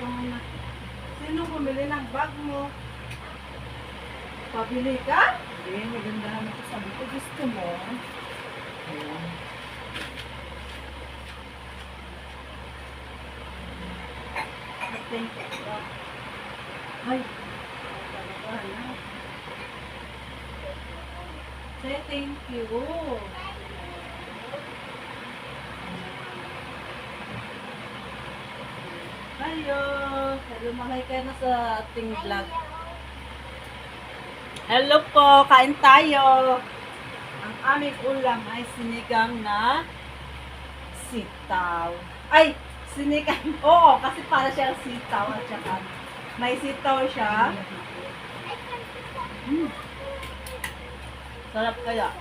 Muna. Sino bumili ng bag mo? Pabili ka? Eh, maganda naman ito. Sabi ko, gusto mo. Ayan. Thank you. Ay. Say thank you. Hello. Hello, mahay kayo na sa ating vlog. Hello po, kain tayo. Ang aming ulam ay sinigang na sitaw. Ay, sinigang. Oo, kasi para siya sitaw at saka may sitaw siya. Mm. Sarap kaya.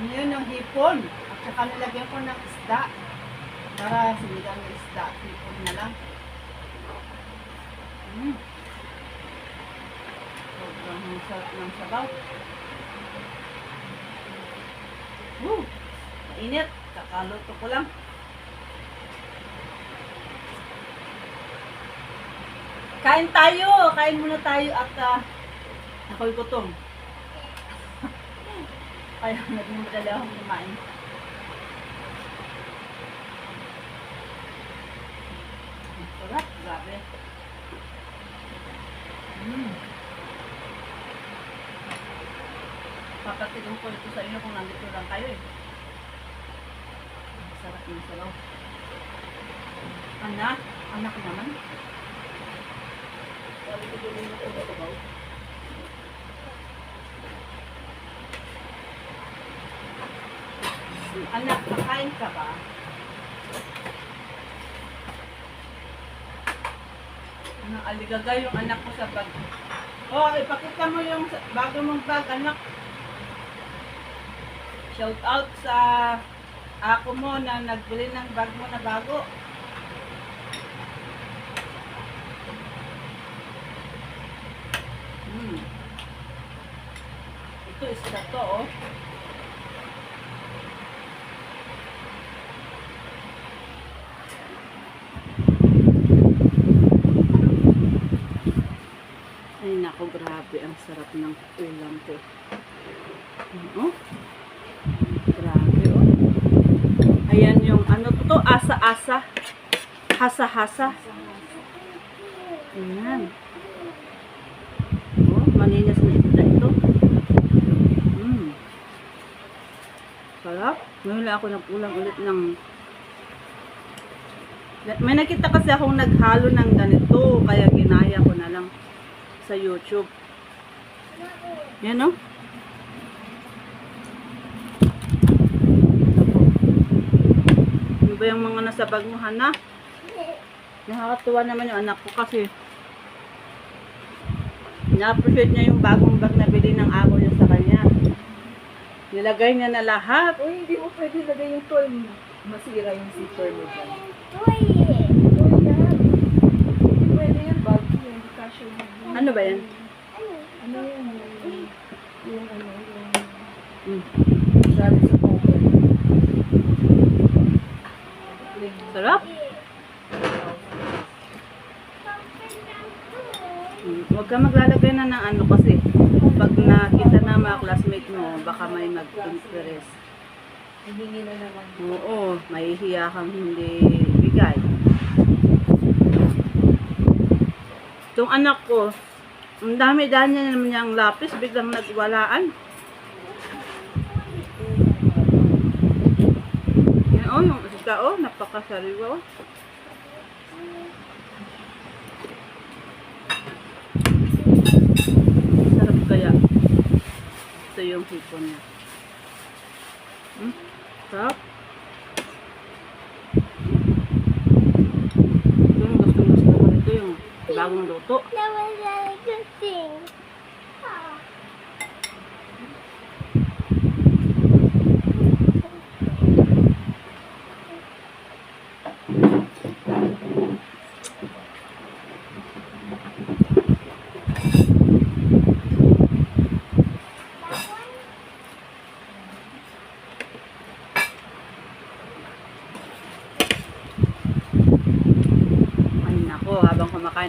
Ano yun, yung hipon. At saka nilagyan ko ng isda. Para sinigang na isda. Hipon na lang. Mm. Sobrang sarap ng sabaw. Woo! Mainit. Kakaluto ko lang. Kain tayo! Kain muna tayo at uh, ako'y gutom. Kaya nagmamadali akong kumain. Ang Sarap, grabe. Mm. Papatigon ko ito sa inyo kung nandito lang kayo eh. Sarap yung sabaw. Anak, anak naman. Sabi ko din yung ito. Anak, nakain ka ba? Aligagay yung anak ko sa bag. Oh, ipakita mo yung bago mong bag, anak. Shout out sa ako mo na nagbili ng bag mo na bago. Hmm. Ito isa to, oh. Ay nako, grabe. Ang sarap ng ulam ko. Oh. Grabe, oh. Ayan yung ano to, asa-asa. Hasa-hasa. Ayan. Oh, maninas na isda ito. Mm. Sarap. Ngayon ako nag-ulam ulit ng may nakita kasi akong naghalo ng ganito, kaya ginaya ko na lang sa YouTube. Yan no? Ano ba yung mga nasa bag mo, Hana? Nakakatuwa naman yung anak ko kasi na-appreciate niya yung bagong bag na bili ng amo niya sa kanya. Nilagay niya na lahat. Uy, hindi mo pwede lagay yung toy mo. Masira yung zipper mo dyan. Uy! Toy yan. Hindi pwede yan. Bago yan. Hindi kasha yan. Ano ba yan? Ano yan? Yung, ano, yung... Mm. Sabi sa cover. Sarap. Mm, Huwag ka maglalagay na ng ano kasi pag nakita na mga classmate mo, baka may mag-interest. Hihingi na naman. Oo, mahihiya kang hindi bigay. Itong anak ko, ang dami-dami niya naman niyang lapis, biglang nagwalaan. Yan oh, yung isda oh, napakasariwa oh. Sarap kaya. Ito yung hipon niya. Hmm? Sarap. ラウンドと。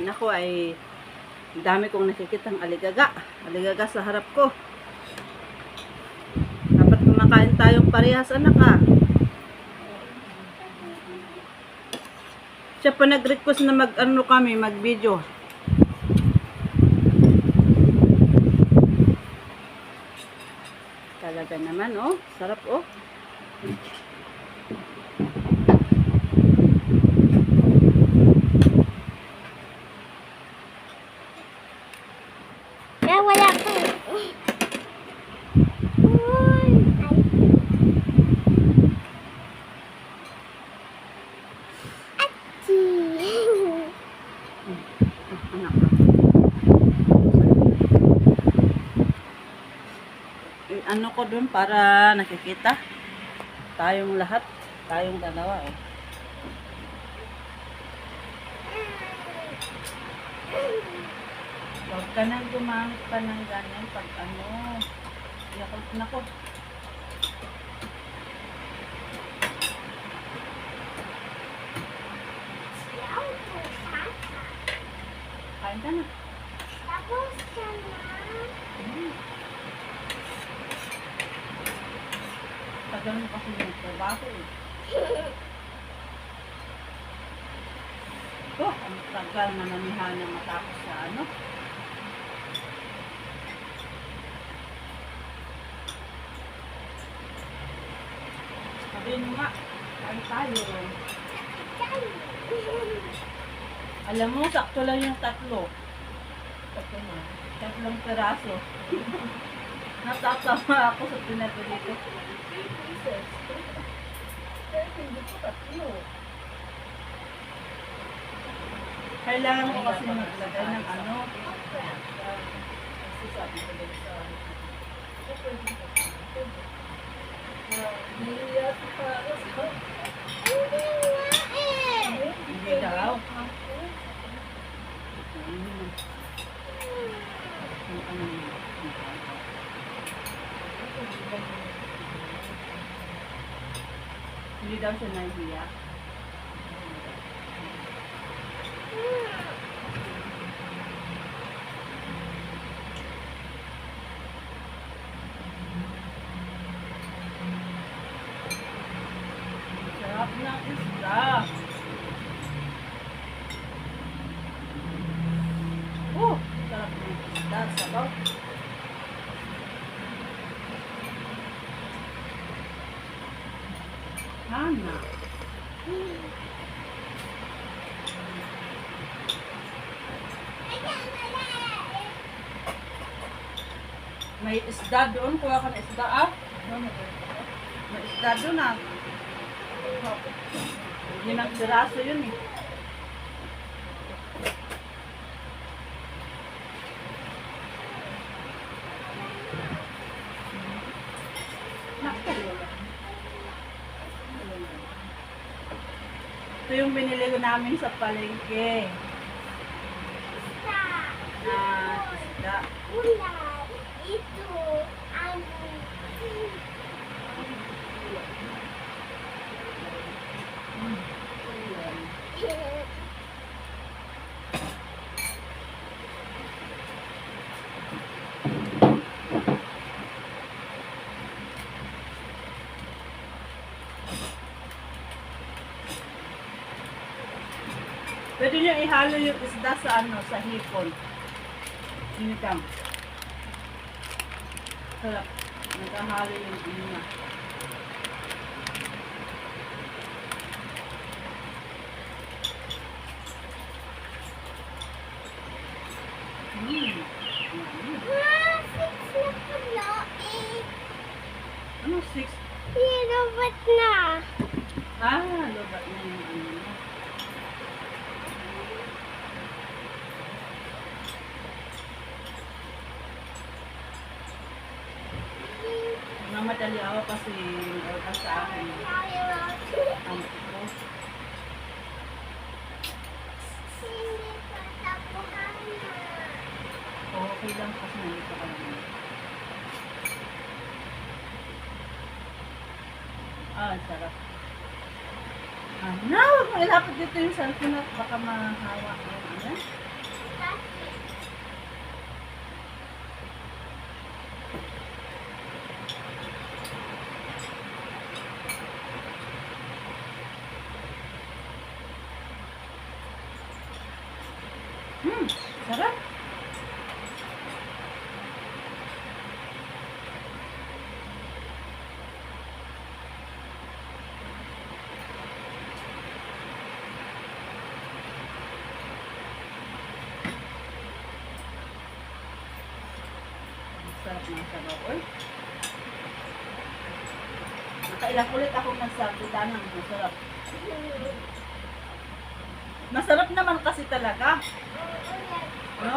Kumakain ako ay dami kong nakikitang aligaga. Aligaga sa harap ko. Dapat kumakain tayong parehas anak ah. Siya pa nag-request na mag-ano kami, mag-video. Talaga naman, oh. Sarap, oh. Kaya wala ko. Uy. Ay. Achi. Anak. Eh, ano ko dun para nakikita? Tayong lahat. Tayong dalawa, eh. Huwag ka nang gumamit pa ng ganyan pag ano. Nako, nako. Kain ka na. Tapos ka na. Hmm. Mo kasi yung trabaho eh. Oh, ang tagal na namihana matapos sa ano. Sabihin mo nga, kain tayo. Alam mo, sakto lang yung tatlo. Tatlo na. Tatlong peraso. Natatawa ako sa. Hindi tatlo. Kailangan ko kasi maglagay ng ano. Kasi sabi ko din sa. Hindi daw. Ang ano. Hindi daw siya nahihiya. Sarap ng isda. Oh, sarap ng isda. Sabaw. Hana. May isda doon. Kuha ka na isda ah. May isda doon ah. Limang piraso yun eh. Naku. Ito yung binili ko namin sa palengke. Pwede nyo ihalo yung isda sa ano, sa hipon. Sinikam. Sarap. Nagkahalo yung ina. Mm. Ah, six na pala eh. Ano, six? Pero ba't na? Ah, lobat na yung ano. niya. Mamadali ako kasi yung order sa akin. Ang ko. Hindi. Okay lang kasi nandito ka naman. Ah, sarap. Ah, na, huwag ilapit dito yung cellphone at baka mahawa yung ano. Masarap. Uy. Nakailang ulit akong nagsabi tanang masarap. Masarap naman kasi talaga. No?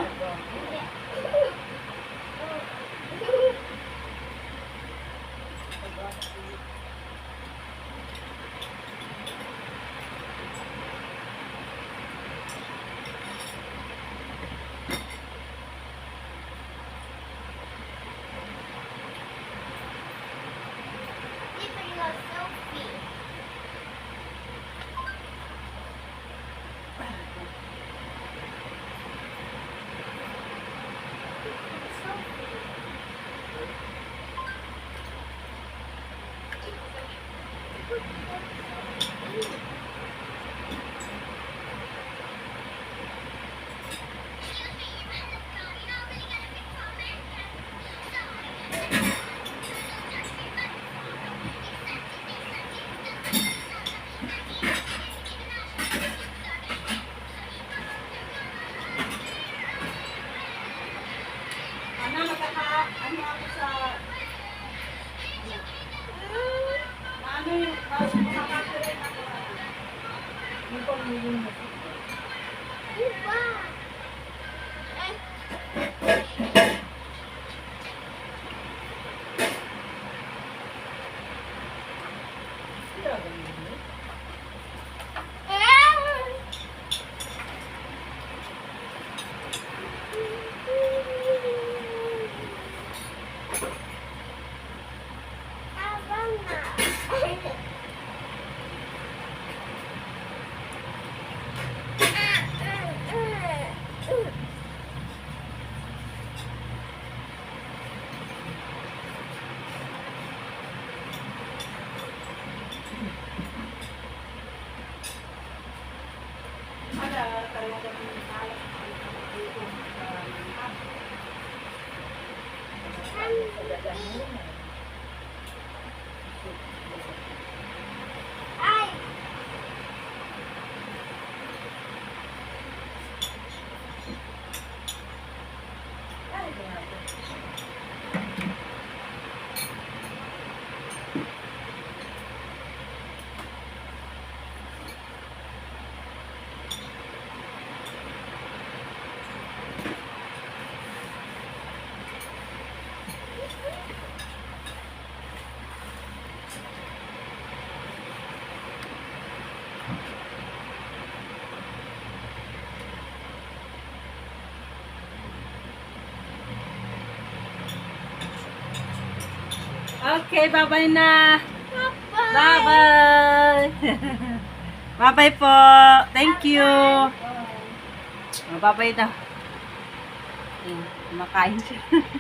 Okay, bye-bye na. Bye! Bye-bye. Bye-bye po. Thank you. Oh, Bye-bye. Ayun, Kumakain siya.